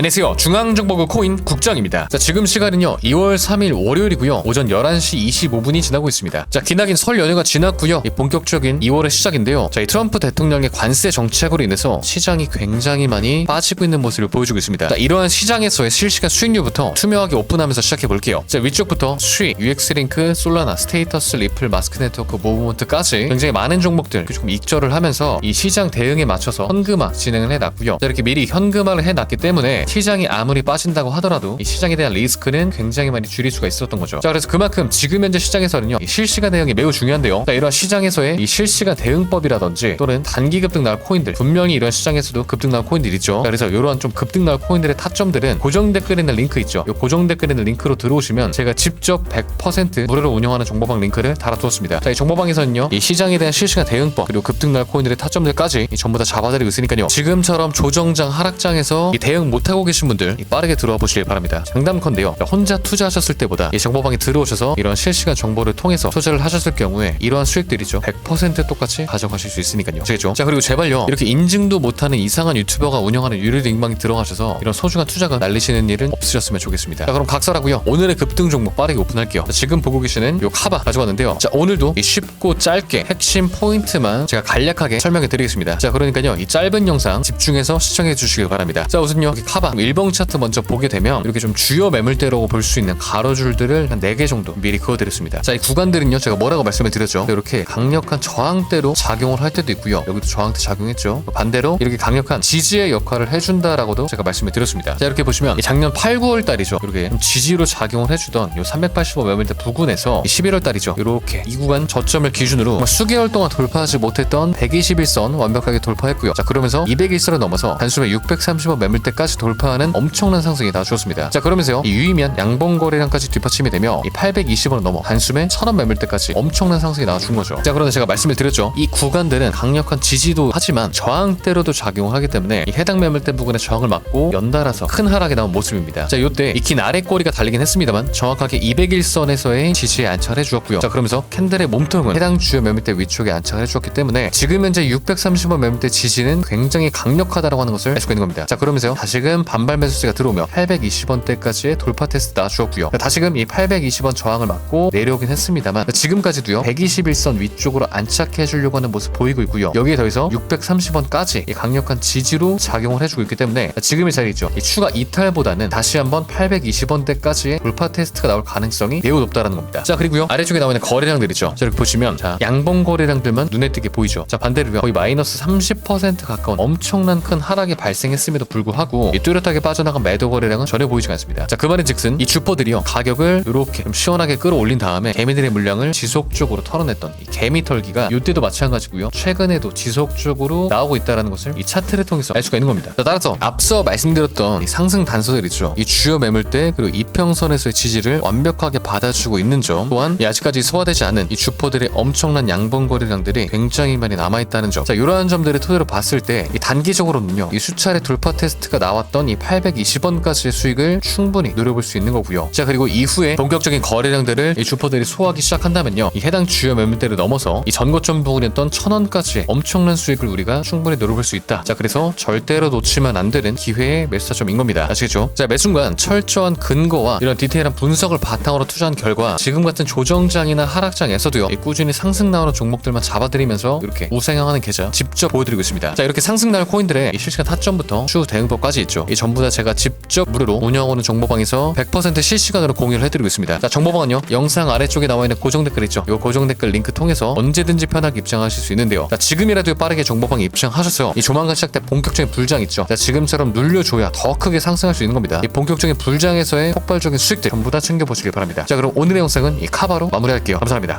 안녕하세요. 중앙정보국 코인 국장입니다. 자, 지금 시간은요. 2월 3일 월요일이고요. 오전 11시 25분이 지나고 있습니다. 자, 기나긴 설 연휴가 지났고요. 이 본격적인 2월의 시작인데요. 자, 이 트럼프 대통령의 관세 정책으로 인해서 시장이 굉장히 많이 빠지고 있는 모습을 보여주고 있습니다. 자, 이러한 시장에서의 실시간 수익률부터 투명하게 오픈하면서 시작해 볼게요. 자, 위쪽부터 수익, UX링크, 솔라나, 스테이터스, 리플, 마스크 네트워크, 모브먼트까지 굉장히 많은 종목들 조금 익절을 하면서 이 시장 대응에 맞춰서 현금화 진행을 해 놨고요. 자, 이렇게 미리 현금화를 해 놨기 때문에 시장이 아무리 빠진다고 하더라도 이 시장에 대한 리스크는 굉장히 많이 줄일 수가 있었던 거죠. 자, 그래서 그만큼 지금 현재 시장에서는요, 이 실시간 대응이 매우 중요한데요. 자, 이러한 시장에서의 이 실시간 대응법이라든지 또는 단기 급등 나올 코인들, 분명히 이런 시장에서도 급등 나올 코인들 있죠. 자, 그래서 이러한 좀 급등 나올 코인들의 타점들은 고정 댓글에 있는 링크 있죠. 이 고정 댓글에 있는 링크로 들어오시면 제가 직접 100% 무료로 운영하는 정보방 링크를 달아두었습니다. 자, 이 정보방에서는요, 이 시장에 대한 실시간 대응법 그리고 급등 나올 코인들의 타점들까지 이 전부 다 잡아드리고 있으니까요. 지금처럼 조정장 하락장에서 이 대응 못하고 계신 분들 이 빠르게 들어와 보시길 바랍니다. 장담컨대요. 혼자 투자하셨을 때보다 이 정보방에 들어오셔서 이런 실시간 정보를 통해서 투자를 하셨을 경우에 이러한 수익들이죠. 100% 똑같이 가져가실 수 있으니까요. 아시겠죠? 자 그리고 제발요. 이렇게 인증도 못하는 이상한 유튜버가 운영하는 유료 링방에 들어가셔서 이런 소중한 투자가 날리시는 일은 없으셨으면 좋겠습니다. 자 그럼 각설하고요. 오늘의 급등 종목 빠르게 오픈할게요. 자, 지금 보고 계시는 요 카바 가져왔는데요. 자 오늘도 이 쉽고 짧게 핵심 포인트만 제가 간략하게 설명해 드리겠습니다. 자 그러니까요. 이 짧은 영상 집중해서 시청해 주시길 바랍니다. 자 우선요. 여기 카바 일봉 차트 먼저 보게 되면 이렇게 좀 주요 매물대라고 볼수 있는 가로줄들을 한 4개 정도 미리 그어드렸습니다. 자 이 구간들은요. 제가 뭐라고 말씀을 드렸죠. 이렇게 강력한 저항대로 작용을 할 때도 있고요. 여기도 저항대 작용했죠. 반대로 이렇게 강력한 지지의 역할을 해준다라고도 제가 말씀을 드렸습니다. 자 이렇게 보시면 이 작년 8, 9월 달이죠. 이렇게 좀 지지로 작용을 해주던 요 385 매물대 부근에서 11월 달이죠. 이렇게 이 구간 저점을 기준으로 정말 수개월 동안 돌파하지 못했던 121선 완벽하게 돌파했고요. 자 그러면서 201선을 넘어서 단숨에 635 매물대까지 돌파 하는 엄청난 상승이 나와주었습니다. 자 그러면서요 이 유의미한 양봉 거래량까지 뒷받침이 되며 이 820원을 넘어 단숨에 1000원 매물대까지 엄청난 상승이 나와준 거죠. 자 그런데 제가 말씀을 드렸죠. 이 구간들은 강력한 지지도 하지만 저항대로도 작용을 하기 때문에 이 해당 매물대 부근의 저항을 막고 연달아서 큰 하락이 나온 모습입니다. 자 이때 이 긴 아래 꼬리가 달리긴 했습니다만 정확하게 201선에서의 지지에 안착을 해주었고요. 자 그러면서 캔들의 몸통은 해당 주요 매물대 위쪽에 안착을 해주었기 때문에 지금 현재 630원 매물대 지지는 굉장히 강력하다라고 하는 것을 알 수가 있는 겁니다. 자 그러면서요 다시금 반발 매수세가 들어오며 820원대까지의 돌파 테스트 나와주었고요. 자, 다시금 이 820원 저항을 맞고 내려오긴 했습니다만 지금까지도요 121선 위쪽으로 안착해 주려고 하는 모습 보이고 있고요. 여기에 더해서 630원까지 이 강력한 지지로 작용을 해주고 있기 때문에 지금의 자리 있죠. 이 추가 이탈보다는 다시 한번 820원대까지의 돌파 테스트가 나올 가능성이 매우 높다라는 겁니다. 자 그리고요 아래쪽에 나와 있는 거래량들이죠. 자 이렇게 보시면 자 양봉 거래량들만 눈에 띄게 보이죠. 자 반대로요 거의 마이너스 30% 가까운 엄청난 큰 하락이 발생했음에도 불구하고 이 뚜렷하게 빠져나간 매도 거래량은 전혀 보이지 않습니다. 자 그 말인 즉슨 이 주포들이요 가격을 이렇게 좀 시원하게 끌어올린 다음에 개미들의 물량을 지속적으로 털어냈던 이 개미 털기가 이때도 마찬가지고요. 최근에도 지속적으로 나오고 있다는 것을 이 차트를 통해서 알 수가 있는 겁니다. 자, 따라서 앞서 말씀드렸던 이 상승 단서들 있죠. 이 주요 매물대 그리고 이평선에서의 지지를 완벽하게 받아주고 있는 점 또한 이 아직까지 소화되지 않은 이 주포들의 엄청난 양봉 거래량들이 굉장히 많이 남아있다는 점. 자 이러한 점들을 토대로 봤을 때이 단기적으로는요 이 수차례 돌파 테스트가 나왔던 이 820원까지의 수익을 충분히 노려볼 수 있는 거고요. 자 그리고 이후에 본격적인 거래량들을 이 주포들이 소화하기 시작한다면요 이 해당 주요 매물대를 넘어서 이 전고점 부근이었던 1000원까지의 엄청난 수익을 우리가 충분히 노려볼 수 있다. 자 그래서 절대로 놓치면 안 되는 기회의 매수타점인 겁니다. 아시겠죠? 자 매순간 철저한 근거와 이런 디테일한 분석을 바탕으로 투자한 결과 지금 같은 조정장이나 하락장에서도요 이 꾸준히 상승 나오는 종목들만 잡아드리면서 이렇게 우상향하는 계좌 직접 보여드리고 있습니다. 자 이렇게 상승 나올 코인들의 이 실시간 타점부터 추후 대응법까지 있죠. 이 전부 다 제가 직접 무료로 운영하는 정보방에서 100% 실시간으로 공유를 해드리고 있습니다. 자 정보방은요 영상 아래쪽에 나와 있는 고정 댓글 있죠. 이 고정 댓글 링크 통해서 언제든지 편하게 입장하실 수 있는데요. 자 지금이라도 빠르게 정보방에 입장하셔서 이 조만간 시작될 본격적인 불장 있죠. 자 지금처럼 눌려줘야 더 크게 상승할 수 있는 겁니다. 이 본격적인 불장에서의 폭발적인 수익들 전부 다 챙겨보시길 바랍니다. 자 그럼 오늘의 영상은 이 카바로 마무리할게요. 감사합니다.